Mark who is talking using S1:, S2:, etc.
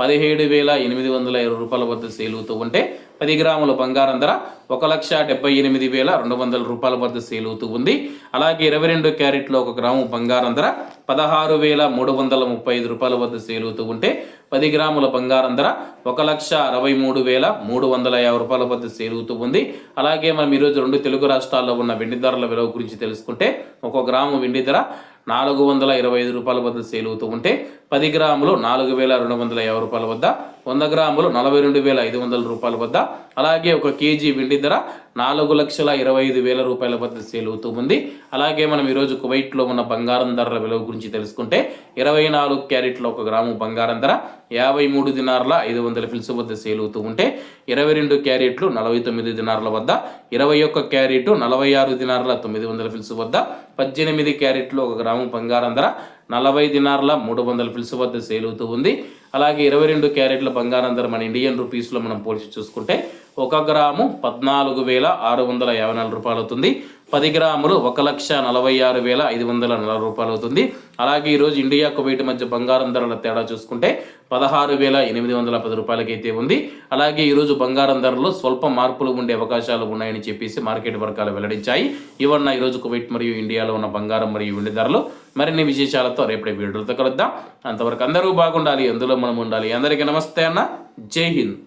S1: పదిహేడు వేల ఎనిమిది వందల ఇరవై రూపాయల వద్ద సేలుతూ ఉంటే పది గ్రాముల బంగారం ధర ఒక లక్ష డెబ్బై ఎనిమిది వేల రెండు వందల రూపాయల వద్ద సేలుతూ ఉంది. అలాగే ఇరవై రెండు క్యారెట్లో ఒక గ్రాము బంగారం ధర పదహారు వేల మూడు వందల ముప్పై ఐదు రూపాయల వద్ద సేలుతూ ఉంటే పది గ్రాముల బంగారం ధర ఒక లక్ష అరవై మూడు వేల మూడు వందల యాభై రూపాయల వద్ద సేలుతూ ఉంది. అలాగే మనం ఈరోజు రెండు తెలుగు రాష్ట్రాల్లో ఉన్న వెండి ధరల విలువ గురించి తెలుసుకుంటే ఒక గ్రాము వెండి ధర నాలుగు వందల ఇరవై ఐదు రూపాయల వద్ద సేలుతూ ఉంటే పది గ్రాములు నాలుగు వేల రెండు వందల యాభై రూపాయల వద్ద వంద గ్రాములు నలభై రెండు వేల ఐదు వందల రూపాయల వద్ద అలాగే ఒక కేజీ వెండి ధర నాలుగు లక్షల ఇరవై ఐదు వేల రూపాయల వద్ద అవుతూ ఉంది. అలాగే మనం ఈరోజు కువైట్లో ఉన్న బంగారం ధరల విలువ గురించి తెలుసుకుంటే ఇరవై నాలుగు క్యారెట్ల ఒక గ్రాము బంగారం ధర యాభై మూడు దినార్ల ఐదు వందల ఫిల్స్ వద్ద సేలుతూ ఉంటే ఇరవై రెండు క్యారెట్లు నలభై తొమ్మిది దినార్ల వద్ద ఇరవై ఒక్క క్యారెట్ నలభై ఆరు దినార్ల తొమ్మిది వందల ఫిల్స్ వద్ద పద్దెనిమిది క్యారెట్లు ఒక గ్రాము బంగారం ధర నలభై దినార్ల మూడు వందల పిలుసు వద్ద సేలుతూ ఉంది. అలాగే ఇరవై రెండు క్యారెట్ల బంగారం ధర మన ఇండియన్ రూపీస్లో మనం పోల్చి చూసుకుంటే ఒక గ్రాము పద్నాలుగు వేల ఆరు వందల యాభై నాలుగు రూపాయలు అవుతుంది పది గ్రాములు ఒక లక్ష నలభై ఆరు వేల ఐదు వందల నలభై రూపాయలు అవుతుంది. అలాగే ఈరోజు ఇండియా కువైట్ మధ్య బంగారం ధరల తేడా చూసుకుంటే పదహారు వేల ఎనిమిది వందల పది రూపాయలకైతే ఉంది. అలాగే ఈరోజు బంగారం ధరలో స్వల్ప మార్పులు ఉండే అవకాశాలు ఉన్నాయని చెప్పేసి మార్కెట్ వర్గాలు వెల్లడించాయి. ఇవన్న ఈరోజు కువైట్ మరియు ఇండియాలో ఉన్న బంగారం మరియు వెండి ధరలు మరిన్ని విశేషాలతో రేపటి వీడియోలతో కలుద్దాం. అంతవరకు అందరూ బాగుండాలి అందులో మనం ఉండాలి. అందరికీ నమస్తే అన్న. జై హింద్.